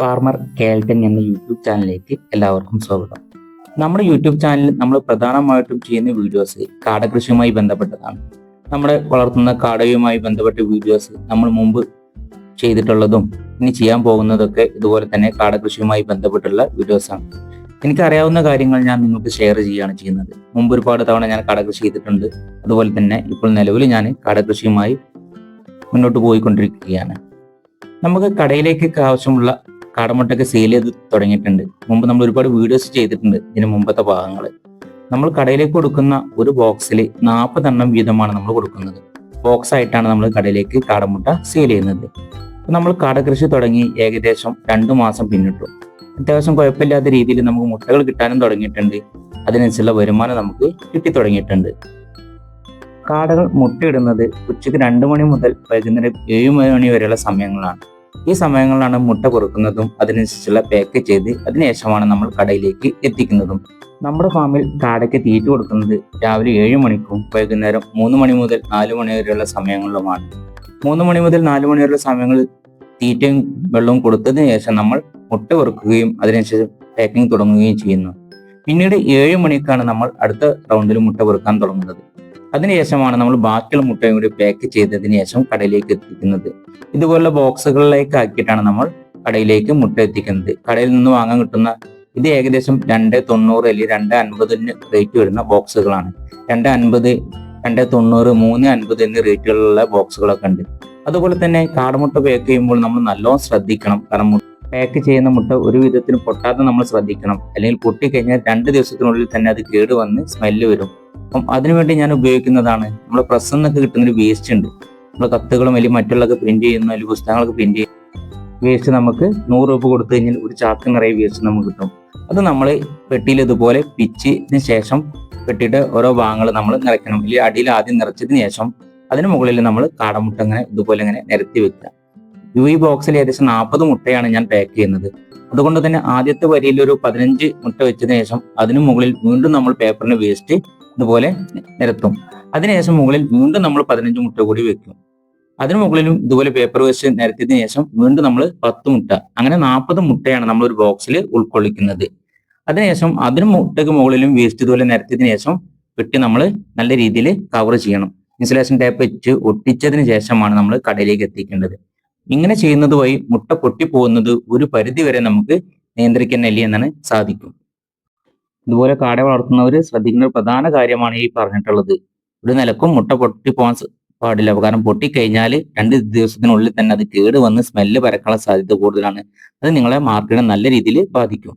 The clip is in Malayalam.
ഫാർമർ കേൾട്ടൻ എന്ന യൂട്യൂബ് ചാനലിലേക്ക് എല്ലാവർക്കും സ്വാഗതം. നമ്മുടെ യൂട്യൂബ് ചാനലിൽ നമ്മൾ പ്രധാനമായിട്ടും ചെയ്യുന്ന വീഡിയോസ് കാടകൃഷിയുമായി ബന്ധപ്പെട്ടതാണ്. നമ്മുടെ വളർത്തുന്ന കാടയുമായി ബന്ധപ്പെട്ട വീഡിയോസ് നമ്മൾ മുമ്പ് ചെയ്തിട്ടുള്ളതും ഇനി ചെയ്യാൻ പോകുന്നതൊക്കെ ഇതുപോലെ തന്നെ കാടകൃഷിയുമായി ബന്ധപ്പെട്ടുള്ള വീഡിയോസാണ് എനിക്കറിയാവുന്ന കാര്യങ്ങൾ ഞാൻ നിങ്ങൾക്ക് ഷെയർ ചെയ്യുകയാണ് ചെയ്യുന്നത്. മുമ്പ് ഒരുപാട് തവണ ഞാൻ കാടകൃഷി ചെയ്തിട്ടുണ്ട്. അതുപോലെ തന്നെ ഇപ്പോൾ നിലവിൽ ഞാൻ കാടകൃഷിയുമായി മുന്നോട്ട് പോയിക്കൊണ്ടിരിക്കുകയാണ്. നമുക്ക് കടയിലേക്ക് ആവശ്യമുള്ള കാടമുട്ടൊക്കെ സെയിൽ ചെയ്ത് തുടങ്ങിയിട്ടുണ്ട്. മുമ്പ് നമ്മൾ ഒരുപാട് വീഡിയോസ് ചെയ്തിട്ടുണ്ട് ഇതിന് മുമ്പത്തെ ഭാഗങ്ങൾ നമ്മൾ കടയിലേക്ക് കൊടുക്കുന്ന ഒരു ബോക്സിൽ നാൽപ്പതെണ്ണം വീതമാണ് നമ്മൾ കൊടുക്കുന്നത്. ബോക്സ് ആയിട്ടാണ് നമ്മൾ കടയിലേക്ക് കാടമുട്ട സെയിൽ ചെയ്യുന്നത്. നമ്മൾ കാടകൃഷി തുടങ്ങി ഏകദേശം രണ്ടു മാസം പിന്നിട്ടു. അത്യാവശ്യം കുഴപ്പമില്ലാത്ത രീതിയിൽ നമുക്ക് മുട്ടകൾ കിട്ടാനും തുടങ്ങിയിട്ടുണ്ട്. അതിനനുസരിച്ചുള്ള വരുമാനം നമുക്ക് കിട്ടി തുടങ്ങിയിട്ടുണ്ട്. കാടകൾ മുട്ടയിടുന്നത് ഉച്ചയ്ക്ക് രണ്ട് മണി മുതൽ വൈകുന്നേരം ഏഴ് മണി വരെയുള്ള സമയങ്ങളാണ്. ഈ സമയങ്ങളിലാണ് മുട്ട പൊറുക്കുന്നതും അതിനനുസരിച്ചുള്ള പാക്ക് ചെയ്ത് അതിനുശേഷമാണ് നമ്മൾ കടയിലേക്ക് എത്തിക്കുന്നതും. നമ്മുടെ ഫാമിൽ കാടയ്ക്ക് തീറ്റ കൊടുക്കുന്നത് രാവിലെ ഏഴ് മണിക്കും വൈകുന്നേരം മൂന്ന് മണി മുതൽ നാല് മണി വരെയുള്ള സമയങ്ങളിലുമാണ്. മൂന്ന് മണി മുതൽ നാല് മണി വരെയുള്ള സമയങ്ങളിൽ തീറ്റയും വെള്ളവും കൊടുത്തതിന് ശേഷം നമ്മൾ മുട്ട പൊറുക്കുകയും അതിനുശേഷം പാക്കിംഗ് തുടങ്ങുകയും ചെയ്യുന്നു. പിന്നീട് ഏഴ് മണിക്കാണ് നമ്മൾ അടുത്ത റൗണ്ടിൽ മുട്ട പൊറുക്കാൻ തുടങ്ങുന്നത്. അതിനുശേഷമാണ് നമ്മൾ ബാക്കിയുള്ള മുട്ടയും കൂടി പാക്ക് ചെയ്തതിന് ശേഷം കടയിലേക്ക് എത്തിക്കുന്നത്. ഇതുപോലുള്ള ബോക്സുകളിലേക്ക് ആക്കിയിട്ടാണ് നമ്മൾ കടയിലേക്ക് മുട്ട എത്തിക്കുന്നത്. കടയിൽ നിന്ന് വാങ്ങാൻ കിട്ടുന്ന ഇത് ഏകദേശം രണ്ട് തൊണ്ണൂറ് അല്ലെങ്കിൽ രണ്ട് അൻപതിന് റേറ്റ് വരുന്ന ബോക്സുകളാണ് രണ്ട് അൻപത് രണ്ട് തൊണ്ണൂറ് മൂന്ന് അൻപത് എന്നീ റേറ്റുകളുള്ള ബോക്സുകളൊക്കെ ഉണ്ട്. അതുപോലെ തന്നെ കാടമുട്ട പാക്ക് ചെയ്യുമ്പോൾ നമ്മൾ നല്ലോണം ശ്രദ്ധിക്കണം. കാരണം പാക്ക് ചെയ്യുന്ന മുട്ട ഒരു വിധത്തിന് പൊട്ടാതെ നമ്മൾ ശ്രദ്ധിക്കണം. അല്ലെങ്കിൽ പൊട്ടിക്കഴിഞ്ഞാൽ രണ്ട് ദിവസത്തിനുള്ളിൽ തന്നെ അത് കേട് വന്ന് സ്മെല്ല് വരും. അപ്പം അതിനുവേണ്ടി ഞാൻ ഉപയോഗിക്കുന്നതാണ്. നമ്മുടെ പ്രസ് എന്നൊക്കെ കിട്ടുന്നൊരു വേസ്റ്റ് ഉണ്ട്. നമ്മൾ കത്തുകളും അല്ലെങ്കിൽ മറ്റുള്ളതൊക്കെ പ്രിന്റ് ചെയ്യുന്ന അല്ലെങ്കിൽ പുസ്തകങ്ങളൊക്കെ പ്രിന്റ് ചെയ്യുന്ന വേസ്റ്റ് നമുക്ക് നൂറ് രൂപ കൊടുത്തു കഴിഞ്ഞാൽ ഒരു ചാക്ക് നിറയെ വേസ്റ്റ് നമുക്ക് കിട്ടും. അത് നമ്മൾ പെട്ടിയിൽ ഇതുപോലെ പിച്ചിന് ശേഷം പെട്ടിയുടെ ഓരോ ഭാഗങ്ങൾ നമ്മൾ നിറയ്ക്കണം. അല്ലെങ്കിൽ അടിയിൽ ആദ്യം നിറച്ചതിന് ശേഷം അതിന് മുകളിൽ നമ്മൾ കാടമുട്ട ഇങ്ങനെ ഇതുപോലെ ഇങ്ങനെ നിരത്തി വെക്കുക. ഈ ബോക്സിൽ ഏകദേശം നാൽപ്പത് മുട്ടയാണ് ഞാൻ പാക്ക് ചെയ്യുന്നത്. അതുകൊണ്ട് തന്നെ ആദ്യത്തെ വരിയിൽ ഒരു പതിനഞ്ച് മുട്ട വെച്ചതിന് ശേഷം അതിന് മുകളിൽ വീണ്ടും നമ്മൾ പേപ്പറിന് വേസ്റ്റ് ഇതുപോലെ നിരത്തും. അതിനുശേഷം മുകളിൽ വീണ്ടും നമ്മൾ പതിനഞ്ച് മുട്ട കൂടി വെക്കും. അതിനു മുകളിലും ഇതുപോലെ പേപ്പർ വേസ്റ്റ് നിരത്തിയതിനു ശേഷം വീണ്ടും നമ്മൾ പത്ത് മുട്ട അങ്ങനെ നാൽപ്പത് മുട്ടയാണ് നമ്മൾ ഒരു ബോക്സിൽ ഉൾക്കൊള്ളിക്കുന്നത് അതിനുശേഷം അതിന് മുട്ടയ്ക്ക് മുകളിലും വേസ്റ്റ് ഇതുപോലെ നിരത്തിയതിനു ശേഷം വെട്ടി നമ്മൾ നല്ല രീതിയിൽ കവർ ചെയ്യണം. ഇൻസുലേഷൻ ടേപ്പ് വെച്ച് ഒട്ടിച്ചതിന് ശേഷമാണ് നമ്മൾ കടയിലേക്ക് എത്തിക്കേണ്ടത്. ഇങ്ങനെ ചെയ്യുന്നത് വഴി മുട്ട പൊട്ടിപ്പോകുന്നത് ഒരു പരിധി വരെ നമുക്ക് നിയന്ത്രിക്കാനല്ലേ എന്നാണ് സാധിക്കും. ഇതുപോലെ കാട വളർത്തുന്നവർ ശ്രദ്ധിക്കുന്ന ഒരു പ്രധാന കാര്യമാണ് ഈ പറഞ്ഞിട്ടുള്ളത്. ഒരു നിലക്കും മുട്ട പൊട്ടി പോകാൻ പാടില്ല. കാരണം പൊട്ടിക്കഴിഞ്ഞാൽ രണ്ട് ദിവസത്തിനുള്ളിൽ തന്നെ അത് കേട് വന്ന് സ്മെല്ല് പരക്കാനുള്ള സാധ്യത കൂടുതലാണ്. അത് നിങ്ങളെ മാർക്കറ്റിനെ നല്ല രീതിയിൽ ബാധിക്കും.